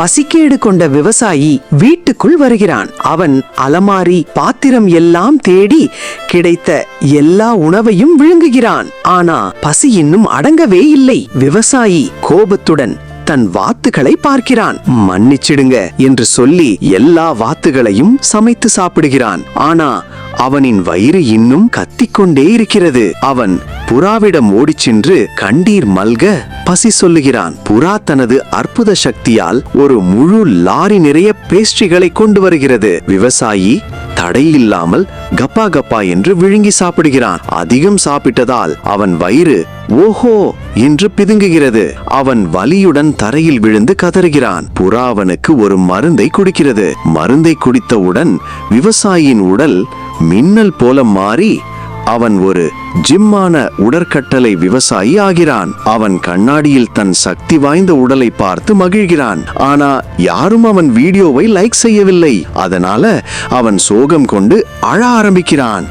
பசிக்கேடு கொண்ட விவசாயி வீட்டுக்குள் வருகிறான். அவன் அலமாரி பாத்திரம் எல்லாம் தேடி கிடைத்த எல்லா உணவையும் விழுங்குகிறான். ஆனா பசி இன்னும் அடங்கவே இல்லை. விவசாயி கோபத்துடன் தன் வாத்துகளை பார்க்கிறான். மன்னிச்சிடுங்க என்று சொல்லி எல்லா வாத்துகளையும் சமைத்து சாப்பிடுகிறான். ஆனா அவனின் வயிறு இன்னும் கத்திக்கொண்டே இருக்கிறது. அவன் புறாவிடம் ஓடிச் சென்று கண்டீர் மல்க பசி சொல்லுகிறான். புறா தனது அற்புத சக்தியால் ஒரு முழு லாரி நிறைய பேஸ்ட்ரிகளை கொண்டு வருகிறது. விவசாயி தடையில்லாமல் கப்பா கப்பா என்று விழுங்கி சாப்பிடுகிறான். அதிகம் சாப்பிட்டதால் அவன் வயிறு ஓஹோ என்று பிதுங்குகிறது. அவன் வலியுடன் தரையில் விழுந்து கதறுகிறான். புறா அவனுக்கு ஒரு மருந்தை குடிக்கிறது. மருந்தை குடித்தவுடன் விவசாயியின் உடல் மின்னல் போல மாறி அவன் ஒரு ஜிம்மான உடற்கட்டளை விவசாயி ஆகிறான். அவன் கண்ணாடியில் தன் சக்தி வாய்ந்த உடலை பார்த்து மகிழ்கிறான். ஆனா யாரும் அவன் வீடியோவை லைக் செய்யவில்லை. அதனால அவன் சோகம் கொண்டு அழ ஆரம்பிக்கிறான்.